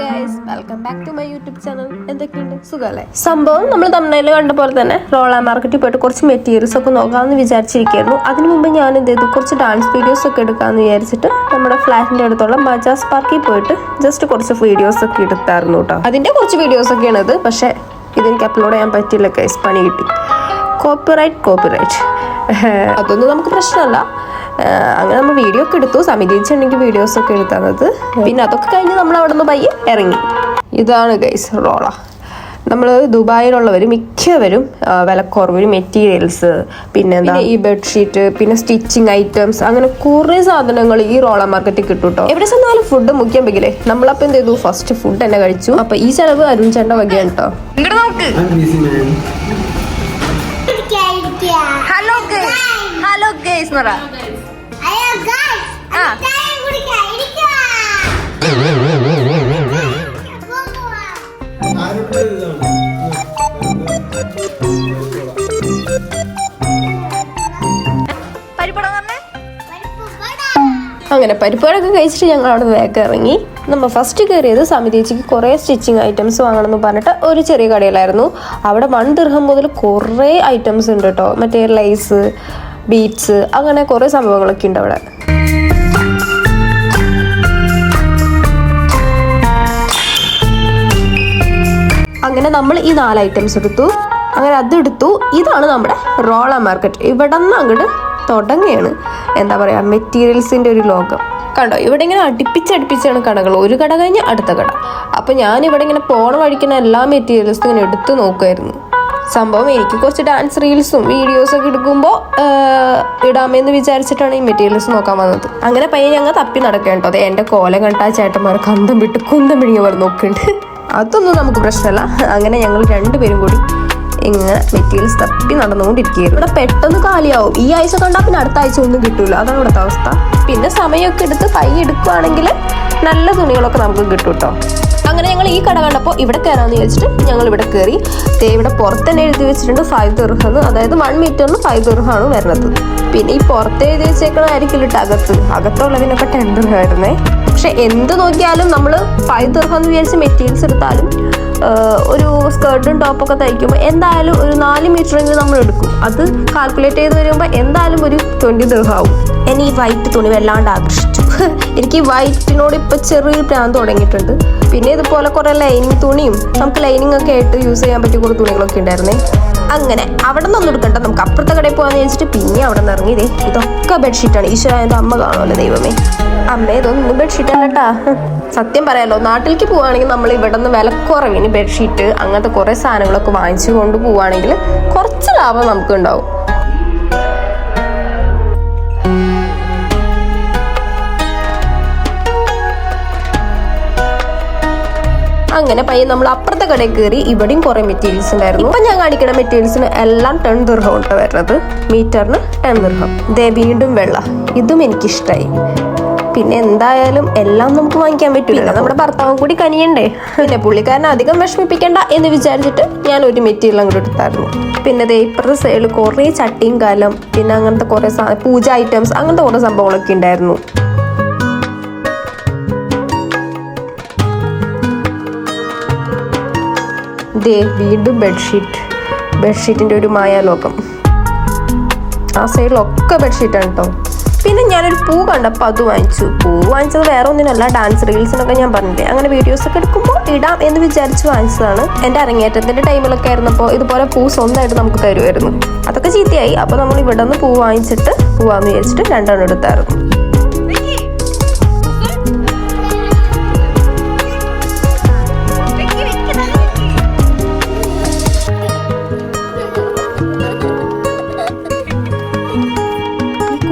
Guys welcome back to my YouTube channel എന്തൊക്കെയുണ്ട്? സുഖമല്ലേ? സംഭവം നമ്മൾ തമിഴ്നാട്ടിൽ കണ്ട പോലെ തന്നെ റോള മാർക്കറ്റിൽ പോയിട്ട് കുറച്ച് മെറ്റീരിയൽസ് ഒക്കെ നോക്കാമെന്ന് വിചാരിച്ചിരിക്കുന്നു. അതിനു മുമ്പ് ഞാൻ എന്ത് ചെയ്തു? കുറച്ച് ഡാൻസ് വീഡിയോസ് ഒക്കെ എടുക്കാമെന്ന് വിചാരിച്ചിട്ട് നമ്മുടെ ഫ്ലാറ്റിന്റെ അടുത്തുള്ള മജാസ് പാർക്കിൽ പോയിട്ട് ജസ്റ്റ് കുറച്ച് വീഡിയോസ് ഒക്കെ എടുത്തായിരുന്നു കേട്ടോ അതിന്റെ കുറച്ച് വീഡിയോസ് ഒക്കെയാണ് ഇത്. പക്ഷേ ഇതെനിക്ക് അപ്ലോഡ് ചെയ്യാൻ പറ്റില്ല ഗൈസ് പണി കിട്ടി. കോപ്പിറൈറ്റ് കോപ്പിറൈറ്റ് അതൊന്നും നമുക്ക് പ്രശ്നമല്ല. അങ്ങനെ നമ്മൾ വീഡിയോ ഒക്കെ എടുത്തു. സമിതിച്ചുണ്ടെങ്കിൽ വീഡിയോസ് ഒക്കെ എടുത്തത് പിന്നെ അതൊക്കെ കഴിഞ്ഞ് നമ്മൾ അവിടെ നിന്ന് പയ്യെ ഇറങ്ങി. ഇതാണ് ഗൈസ് റോള. നമ്മൾ ദുബായിലുള്ളവർ മിക്കവരും വിലക്കുറവ് മെറ്റീരിയൽസ് പിന്നെ എന്താ? ഈ ബെഡ്ഷീറ്റ് പിന്നെ സ്റ്റിച്ചിങ് ഐറ്റംസ് അങ്ങനെ കുറേ സാധനങ്ങൾ ഈ റോള മാർക്കറ്റിൽ കിട്ടും കേട്ടോ എവിടെ ചെന്നാലും ഫുഡ് മുഖ്യം വെക്കില്ലേ? നമ്മളപ്പോൾ എന്ത് ചെയ്തു? ഫസ്റ്റ് ഫുഡ് തന്നെ കഴിച്ചു. അപ്പൊ ഈ ചെലവ് അരുൺ ചേട്ടന്റെ വകയാണ് കേട്ടോ ഹലോ ഹലോ ഗൈസ് എന്ന് പറ. ആ. അങ്ങനെ പരിപ്പുകളൊക്കെ കഴിച്ചിട്ട് ഞങ്ങൾ അവിടെ വേഗം ഇറങ്ങി. നമ്മൾ ഫസ്റ്റ് കയറിയത് സമിതിച്ചിക്ക് കുറേ സ്റ്റിച്ചിങ് ഐറ്റംസ് വാങ്ങണമെന്ന് പറഞ്ഞിട്ട് ഒരു ചെറിയ കടയിലായിരുന്നു. അവിടെ വൺ ദിർഹം മുതൽ കുറേ ഐറ്റംസ് ഉണ്ട് കേട്ടോ. മറ്റേ ലൈസ് ബീറ്റ്സ് അങ്ങനെ കുറേ സംഭവങ്ങളൊക്കെ ഉണ്ട് അവിടെ. അങ്ങനെ നമ്മൾ ഈ നാല് ഐറ്റംസ് എടുത്തു. അങ്ങനെ അതെടുത്തു ഇതാണ് നമ്മുടെ റോള മാർക്കറ്റ് ഇവിടെ നിന്ന് അങ്ങോട്ട് തുടങ്ങുകയാണ്. എന്താ പറയുക മെറ്റീരിയൽസിന്റെ ഒരു ലോകം. കണ്ടോ ഇവിടെ ഇങ്ങനെ അടുപ്പിച്ചടുപ്പിച്ചാണ് കടകൾ. ഒരു കട കഴിഞ്ഞ് അടുത്ത കട. അപ്പോൾ ഞാൻ ഇവിടെ ഇങ്ങനെ പോണ വഴിക്കുന്ന എല്ലാ മെറ്റീരിയൽസും ഇങ്ങനെ എടുത്തു നോക്കുമായിരുന്നു സംഭവം എനിക്ക് കുറച്ച് ഡാൻസ് റീൽസും വീഡിയോസും ഒക്കെ എടുക്കുമ്പോൾ ഇടാമെന്ന് വിചാരിച്ചിട്ടാണ് ഈ മെറ്റീരിയൽസ് നോക്കാൻ വന്നത്. അങ്ങനെ പയ്യെ ഞങ്ങൾ തപ്പി നടക്കേണ്ടത് എന്റെ കോലം കണ്ട ചേട്ടന്മാർ കന്തം വിട്ട് കുന്തം പിടിങ്ങ പോലെ നോക്കുന്നുണ്ട്. അതൊന്നും നമുക്ക് പ്രശ്നമല്ല. അങ്ങനെ ഞങ്ങൾ രണ്ടുപേരും കൂടി ഇങ്ങനെ മെറ്റീരിയൽസ് തപ്പി നടന്നുകൊണ്ടിരിക്കുകയായിരുന്നു. ഇവിടെ പെട്ടെന്ന് കാലിയാവും. ഈ ആഴ്ച കണ്ടാൽ പിന്നെ അടുത്ത ആഴ്ച ഒന്നും കിട്ടൂല. അതാണ് ഇവിടുത്തെ അവസ്ഥ. പിന്നെ സമയമൊക്കെ എടുത്ത് കൈ എടുക്കുവാണെങ്കിൽ നല്ല തുണികളൊക്കെ നമുക്ക് കിട്ടും കേട്ടോ അങ്ങനെ ഞങ്ങൾ ഈ കട കണ്ടപ്പോൾ ഇവിടെ കയറാമെന്ന് വിചാരിച്ചിട്ട് ഞങ്ങൾ ഇവിടെ കയറി. ഇവിടെ പുറത്ത് തന്നെ എഴുതി വെച്ചിട്ടുണ്ട് ഫൈവ് ദിർഹെന്ന്. അതായത് വൺ മീറ്ററിന് ഫൈവ് ദിർഹാണ് വരുന്നത്. പിന്നെ ഈ പുറത്ത് എഴുതി വെച്ചേക്കണമായിരിക്കില്ല അകത്ത്? അകത്തുള്ളതിനൊക്കെ ടെൻ ദിർഹായിരുന്നേ പക്ഷെ എന്ത് നോക്കിയാലും നമ്മൾ ഫൈവ് ദിർഹം എന്ന് വിചാരിച്ച് മെറ്റീരിയൽസ് എടുത്താലും ഒരു സ്കേർട്ടും ടോപ്പൊക്കെ തയ്ക്കുമ്പോൾ എന്തായാലും ഒരു നാല് മീറ്ററെങ്കിലും നമ്മൾ എടുക്കും. അത് കാൽക്കുലേറ്റ് ചെയ്ത് വരുമ്പോൾ എന്തായാലും ഒരു ട്വന്റി ദിർഹാവും ഇനി ഈ വൈറ്റ് തുണി വല്ലാണ്ട് ആകർഷിച്ചു എനിക്ക് ഈ വൈറ്റിനോട് ഇപ്പൊ ചെറിയൊരു പ്രാന്ത് തുടങ്ങിയിട്ടുണ്ട്. പിന്നെ ഇതുപോലെ കുറേ ലൈനിങ് തുണിയും നമുക്ക് ലൈനിങ് ഒക്കെ ആയിട്ട് യൂസ് ചെയ്യാൻ പറ്റിയ കുറേ തുണികളൊക്കെ ഉണ്ടായിരുന്നേ. അങ്ങനെ അവിടെ നിന്ന് എടുക്കണ്ട. നമുക്ക് അപ്പുറത്തെ കടയിൽ പോകാന്ന് വെച്ചിട്ട് പിന്നെ അവിടെ നിന്ന് ഇറങ്ങിയതേ ഇതൊക്കെ ബെഡ്ഷീറ്റാണ് ഈശ്വര അമ്മ കാണുമല്ലോ ദൈവമേ. അമ്മ ഇതൊന്നും ബെഡ്ഷീറ്റ് അല്ലട്ടാ സത്യം പറയാലോ നാട്ടിലേക്ക് പോവുകയാണെങ്കിൽ നമ്മൾ ഇവിടെ നിന്ന് വിലക്കുറവിന് ബെഡ്ഷീറ്റ് അങ്ങനത്തെ കുറേ സാധനങ്ങളൊക്കെ വാങ്ങിച്ചു കൊണ്ട് പോവുകയാണെങ്കിൽ കുറച്ച് ലാഭം നമുക്ക് ഉണ്ടാവും. അങ്ങനെ പയ്യെ നമ്മൾ അപ്പുറത്തെ കടയിൽ കയറി ഇവിടെയും കുറെ മെറ്റീരിയൽസ് ഉണ്ടായിരുന്നു. ഇപ്പൊ ഞാൻ കാണിക്കുന്ന മെറ്റീരിയൽസിന് എല്ലാം ടെൻ ദീർഘം ഉണ്ട് വരുന്നത്. മീറ്ററിന് ടെൻ ദീർഘം ദേ വീണ്ടും വെള്ള. ഇതും എനിക്കിഷ്ടായി. പിന്നെ എന്തായാലും എല്ലാം നമുക്ക് വാങ്ങിക്കാൻ പറ്റില്ല നമ്മുടെ ഭർത്താവും കൂടി കനിയണ്ടേ. പിന്നെ പുള്ളിക്കാരനെ അധികം വിഷമിപ്പിക്കണ്ട എന്ന് വിചാരിച്ചിട്ട് ഞാൻ ഒരു മെറ്റീരിയൽ അങ്ങോട്ട് എടുത്തായിരുന്നു. പിന്നെ ദേ ഇപ്പുറത്തെ സൈഡിൽ കുറേ ചട്ടിയും കാലം പിന്നെ അങ്ങനത്തെ കുറേ പൂജ ഐറ്റംസ് അങ്ങനത്തെ കുറേ സംഭവങ്ങളൊക്കെ ഉണ്ടായിരുന്നു. ദേ വീണ്ടും ബെഡ്ഷീറ്റ് ബെഡ്ഷീറ്റിന്റെ ഒരു മായാലോകം. ആ സൈഡിലൊക്കെ ബെഡ്ഷീറ്റാണ് കേട്ടോ പിന്നെ ഞാനൊരു പൂ കണ്ടപ്പോൾ അത് വാങ്ങിച്ചു. പൂ വാങ്ങിച്ചത് വേറെ ഒന്നിനല്ല ഡാൻസ് റീൽസിനൊക്കെ ഞാൻ പറഞ്ഞില്ലേ. അങ്ങനെ വീഡിയോസൊക്കെ എടുക്കുമ്പോൾ ഇടാം എന്ന് വിചാരിച്ച് വാങ്ങിച്ചതാണ്. എന്റെ അരങ്ങേറ്റത്തിന്റെ ടൈമിലൊക്കെ ആയിരുന്നപ്പോൾ ഇതുപോലെ പൂ സ്വന്തമായിട്ട് നമുക്ക് തരുമായിരുന്നു അതൊക്കെ ചീത്തയായി. അപ്പോൾ നമ്മൾ ഇവിടെ നിന്ന് പൂ വാങ്ങിച്ചിട്ട് പൂവാന്ന് വിചാരിച്ചിട്ട് രണ്ടെണ്ണം എടുത്തായിരുന്നു.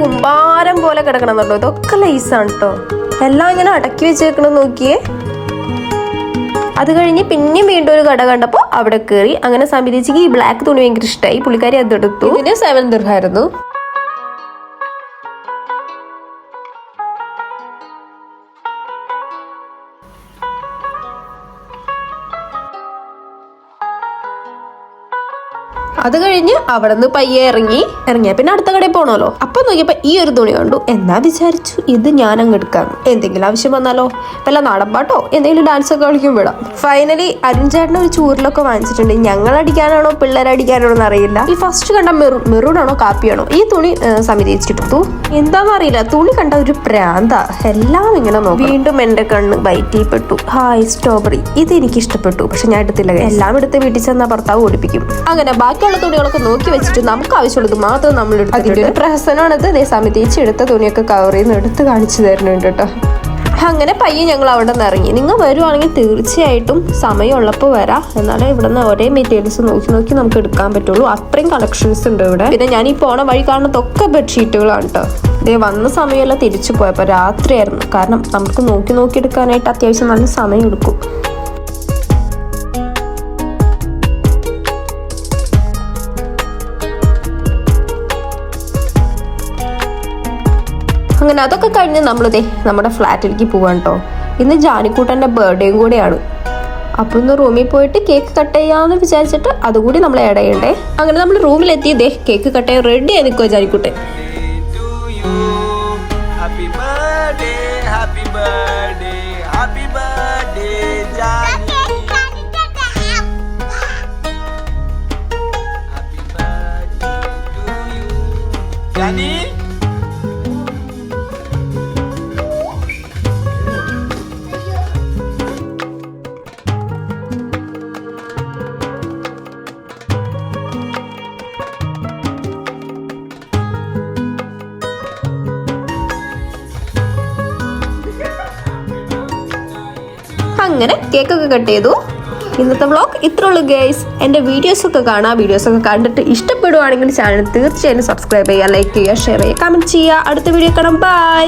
കുമ്പാരം പോലെ കിടക്കണമെന്നുണ്ടോ ഇതൊക്കെ ലൈസാണ് കേട്ടോ എല്ലാം ഇങ്ങനെ അടക്കി വെച്ചേക്കണം നോക്കിയേ. അത് കഴിഞ്ഞ് പിന്നെയും വീണ്ടും ഒരു കട കണ്ടപ്പോൾ അവിടെ കയറി അങ്ങനെ സമിതിച്ചിക്ക് ഈ ബ്ലാക്ക് തുണി ഭയങ്കര ഇഷ്ടമായി പുള്ളിക്കാരി അതെടുത്തു ഇതിന് സെവൻ ദിർഹായിരുന്നു അത് കഴിഞ്ഞ് അവിടെ നിന്ന് പയ്യെ ഇറങ്ങി. ഇറങ്ങിയ പിന്നെ അടുത്ത കടയിൽ പോണല്ലോ അപ്പൊ നോക്കിയപ്പോ ഈ ഒരു തുണി കണ്ടു. എന്നാ വിചാരിച്ചു? ഇത് ഞാൻ അങ്ങ് എടുക്കാം എന്തെങ്കിലും ആവശ്യം വന്നാലോ? വല്ല നാടൻ പാട്ടോ എന്തെങ്കിലും ഡാൻസ് ഒക്കെ കളിക്കും വിടാം ഫൈനലി അരുൺ ഒരു ചൂരിലൊക്കെ വാങ്ങിച്ചിട്ടുണ്ട്. ഞങ്ങൾ അടിക്കാനാണോ? പിള്ളേർ അടിക്കാനാണോ എന്ന് അറിയില്ല ഈ ഫസ്റ്റ് കണ്ട മെറു മെറൂണാണോ കാപ്പിയാണോ? ഈ തുണി സമിതി വെച്ചിട്ടെടുത്തു എന്താന്ന് അറിയില്ല. തുണി കണ്ട ഒരു പ്രാന്ത. എല്ലാം ഇങ്ങനെ നോക്കും വീണ്ടും എന്റെ കണ്ണ് ബൈറ്റിൽ പെട്ടു ഹായ് സ്ട്രോബെറി ഇത് എനിക്ക് ഇഷ്ടപ്പെട്ടു. പക്ഷെ ഞാൻ എടുത്തില്ല. എല്ലാം എടുത്ത് വീട്ടിൽ ചെന്ന ഭർത്താവ് ഓടിപ്പിക്കും. അങ്ങനെ ബാക്കിയുള്ള തുണികളൊക്കെ നോക്കി വെച്ചിട്ട് നമുക്ക് ആവശ്യമുള്ളത് മാത്രം നമ്മൾ അതിന്റെ ഒരു പ്രഹസനമാണിത് ദേ സമിതിച്ച് എടുത്ത തുണിയൊക്കെ കവർ ചെയ്യുന്ന എടുത്ത് കാണിച്ചു തരുന്നുണ്ട് കേട്ടോ. അങ്ങനെ പയ്യെ ഞങ്ങൾ അവിടെ നിന്ന് ഇറങ്ങി. നിങ്ങൾ വരുവാണെങ്കിൽ തീർച്ചയായിട്ടും സമയമുള്ളപ്പോൾ വരാം. എന്നാലേ ഇവിടെ നിന്ന് ഒരേ മെറ്റീരിയൽസ് നോക്കി നോക്കി നമുക്ക് എടുക്കാൻ പറ്റുള്ളൂ. അത്രയും കളക്ഷൻസ് ഉണ്ട് ഇവിടെ. പിന്നെ ഞാൻ ഈ പോണ വഴി കാണുന്നതൊക്കെ ബെഡ്ഷീറ്റുകളാണ് കേട്ടോ ഇതേ വന്ന സമയമല്ല തിരിച്ചു പോയപ്പോൾ രാത്രിയായിരുന്നു. കാരണം നമുക്ക് നോക്കി നോക്കി എടുക്കാനായിട്ട് അത്യാവശ്യം നല്ല സമയം എടുക്കും. അങ്ങനെ അതൊക്കെ കഴിഞ്ഞ് നമ്മളിതേ നമ്മുടെ ഫ്ലാറ്റിലേക്ക് പോവാൻ കേട്ടോ ഇന്ന് ജാനിക്കൂട്ടന്റെ ബർത്ത്ഡേയും കൂടെയാണ്. അപ്പോൾ ഇന്ന് റൂമിൽ പോയിട്ട് കേക്ക് കട്ട് ചെയ്യാമെന്ന് വിചാരിച്ചിട്ട് അതുകൂടി നമ്മൾ ആഡ് ചെയ്യണ്ടേ? അങ്ങനെ നമ്മൾ റൂമിലെത്തി ഇതേ കേക്ക് കട്ട് ചെയ്യാൻ റെഡി ആയി നിൽക്കുക ജാനിക്കൂട്ടെ to അങ്ങനെ കേക്കൊക്കെ കട്ട് ചെയ്തു. ഇന്നത്തെ വ്ളോഗ് ഇത്ര ഉള്ളൂ ഗൈസ് എന്റെ വീഡിയോസ് ഒക്കെ കാണാം വീഡിയോസ് ഒക്കെ കണ്ടിട്ട് ഇഷ്ടപ്പെടുവാണെങ്കിൽ ചാനൽ തീർച്ചയായും സബ്സ്ക്രൈബ് ചെയ്യുക ലൈക്ക് ചെയ്യുക ഷെയർ ചെയ്യുക കമന്റ് ചെയ്യുക. അടുത്ത വീഡിയോ കാണാം. ബൈ